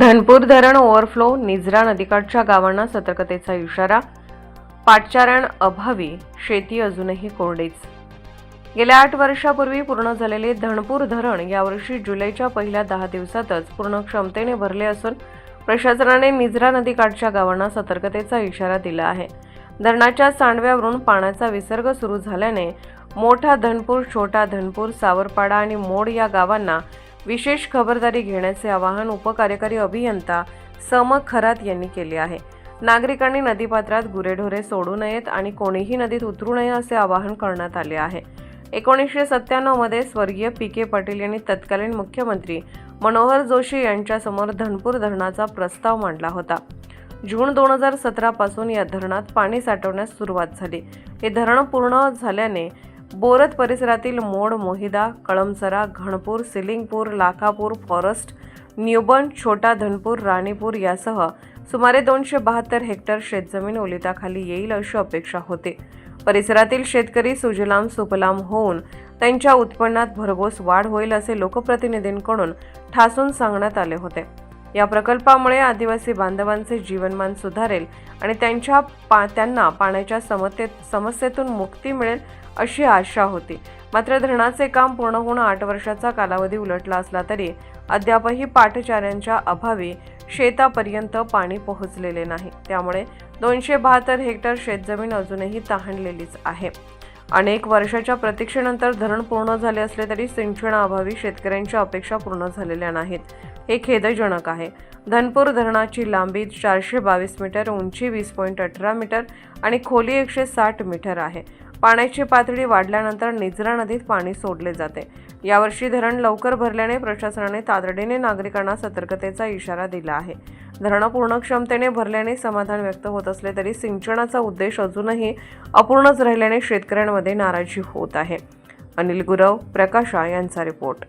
धनपूर धरण ओव्हरफ्लो निजरा नदीकाठच्या गावांना सतर्कतेचा इशारा. पाटचारण अभावी शेती अजूनही कोरडीच. गेल्या आठ वर्षापूर्वी पूर्ण झालेले धनपूर धरण यावर्षी जुलैच्या पहिल्या दहा दिवसातच पूर्ण क्षमतेने भरले असून प्रशासनाने निजरा नदीकाठच्या गावांना सतर्कतेचा इशारा दिला आहे. धरणाच्या सांडव्यावरून पाण्याचा विसर्ग सुरू झाल्याने मोठा धनपूर छोटा धनपूर सावरपाडा आणि मोड या गावांना विशेष खबरदारी घेण्याचे आवाहन उपकार्यकारी अभियंता सम खरात यांनी केले आहे. नागरिकांनी नदीपात्रात गुरेढोरे सोडू नयेत आणि कोणीही नदीत उतरू नये असे आवाहन करण्यात आले आहे. एकोणीसशे सत्त्याण्णवमध्ये स्वर्गीय पी के पाटील यांनी तत्कालीन मुख्यमंत्री मनोहर जोशी यांच्यासमोर धनपूर धरणाचा प्रस्ताव मांडला होता. जून दोन हजार सतरापासून या धरणात पाणी साठवण्यास सुरुवात झाली. हे धरण पूर्ण झाल्याने बोरत परिसरातील मोड मोहिदा कळमसरा घणपूर सिलिंगपूर लाखापूर फॉरेस्ट न्यूबन छोटा धनपूर राणीपूर यासह सुमारे दोनशे बहात्तर हेक्टर शेतजमीन ओलिताखाली येईल अशी अपेक्षा होती. परिसरातील शेतकरी सुजलाम सुफलाम होऊन त्यांच्या उत्पन्नात भरघोस वाढ होईल असे लोकप्रतिनिधींकडून ठासून सांगण्यात आले होते. या प्रकल्पामुळे आदिवासी बांधवांचे जीवनमान सुधारेल आणि त्यांच्या पा त्यांना पाण्याच्या समते समस्येतून मुक्ती मिळेल अशी आशा होती. मात्र धरणाचे काम पूर्ण होऊन आठ वर्षाचा कालावधी उलटला असला तरी अद्यापही पाठचाऱ्यांच्या अभावी शेतापर्यंत पाणी पोहोचलेले नाही. त्यामुळे दोनशे बहात्तर हेक्टर शेतजमीन अजूनही तहानलेलीच आहे. अनेक वर्षाच्या प्रतीक्षेनंतर धरण पूर्ण झाले असले तरी सिंचनाअभावी शेतकऱ्यांच्या अपेक्षा पूर्ण झालेल्या नाहीत. हे खेदजनक आहे. धनपूर धरणाची लांबी चारशे बावीस मीटर उंची वीस पॉईंट अठरा मीटर आणि खोली एकशे साठ मीटर आहे. पाण्याची पातळी वाढल्यानंतर निजरा नदीत पाणी सोडले जाते. यावर्षी धरण लवकर भरल्याने प्रशासनाने तातडीने नागरिकांना सतर्कतेचा इशारा दिला आहे. धरणं पूर्ण क्षमतेने भरल्याने समाधान व्यक्त होत असले तरी सिंचनाचा उद्देश अजूनही अपूर्णच राहिल्याने शेतकऱ्यांमध्ये नाराजी होत आहे. अनिल गुरव प्रकाशा यांचा रिपोर्ट.